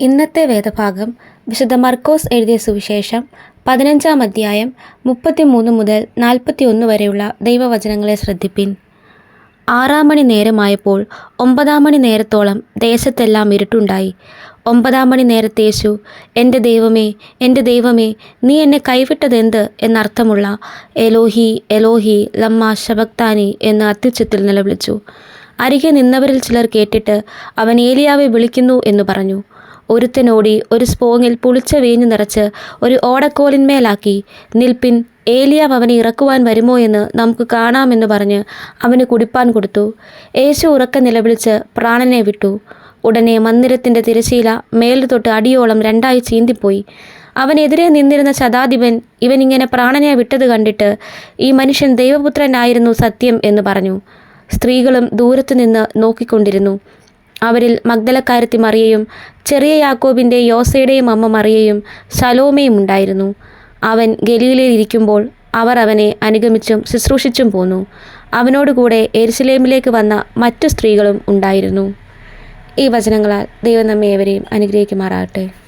ഇന്നത്തെ വേദഭാഗം വിശുദ്ധ മർക്കോസ് എഴുതിയ സുവിശേഷം പതിനഞ്ചാം അധ്യായം മുപ്പത്തിമൂന്ന് മുതൽ നാൽപ്പത്തിയൊന്ന് വരെയുള്ള ദൈവവചനങ്ങളെ ശ്രദ്ധിപ്പിൻ. ആറാം മണി നേരമായപ്പോൾ ഒമ്പതാം മണി നേരത്തോളം ദേശത്തെല്ലാം ഇരുട്ടുണ്ടായി. ഒമ്പതാം മണി നേരത്തേശു എന്റെ ദൈവമേ എന്റെ ദൈവമേ നീ എന്നെ കൈവിട്ടതെന്ത്? എന്നർത്ഥമുള്ള എലോഹി എലോഹി ലമ്മ ശബക്താനി എന്ന് അത്യുച്ചത്തിൽ നിലവിളിച്ചു. അരികെ നിന്നവരിൽ ചിലർ കേട്ടിട്ട് അവൻ ഏലിയാവെ വിളിക്കുന്നു എന്ന് പറഞ്ഞു. ഒരുത്തനോടി ഒരു സ്പോങ്ങിൽ പുളിച്ച വീഞ്ഞു നിറച്ച് ഒരു ഓടക്കോലിന്മേലാക്കി നിൽപ്പിൻ ഏലിയാവ് അവനെ ഇറക്കുവാൻ വരുമോ എന്ന് നമുക്ക് കാണാമെന്ന് പറഞ്ഞ് അവന് കുടിപ്പാൻ കൊടുത്തു. യേശു ഉറക്ക നിലവിളിച്ച് പ്രാണനെ വിട്ടു. ഉടനെ മന്ദിരത്തിന്റെ തിരശീല മേലു തൊട്ട് അടിയോളം രണ്ടായി ചീന്തിപ്പോയി. അവനെതിരെ നിന്നിരുന്ന ശതാധിപൻ ഇവനിങ്ങനെ പ്രാണനെ വിട്ടത് കണ്ടിട്ട് ഈ മനുഷ്യൻ ദൈവപുത്രനായിരുന്നു സത്യം എന്ന് പറഞ്ഞു. സ്ത്രീകളും ദൂരത്തു നിന്ന് നോക്കിക്കൊണ്ടിരുന്നു. അവരിൽ മഗ്ദലക്കാരത്തി മറിയയും ചെറിയ യാക്കോബിന്റെ യോസയുടെയും അമ്മ മറിയയും ശലോമയും ഉണ്ടായിരുന്നു. അവൻ ഗലീലയിൽ ഇരിക്കുമ്പോൾ അവർ അവനെ അനുഗമിച്ചും ശുശ്രൂഷിച്ചും പോന്നു. അവനോടുകൂടെ എരുസലേമിലേക്ക് വന്ന മറ്റു സ്ത്രീകളും ഉണ്ടായിരുന്നു. ഈ വചനങ്ങളാൽ ദൈവം നമ്മെ ഏവരെയും അനുഗ്രഹിക്കുമാറാകട്ടെ.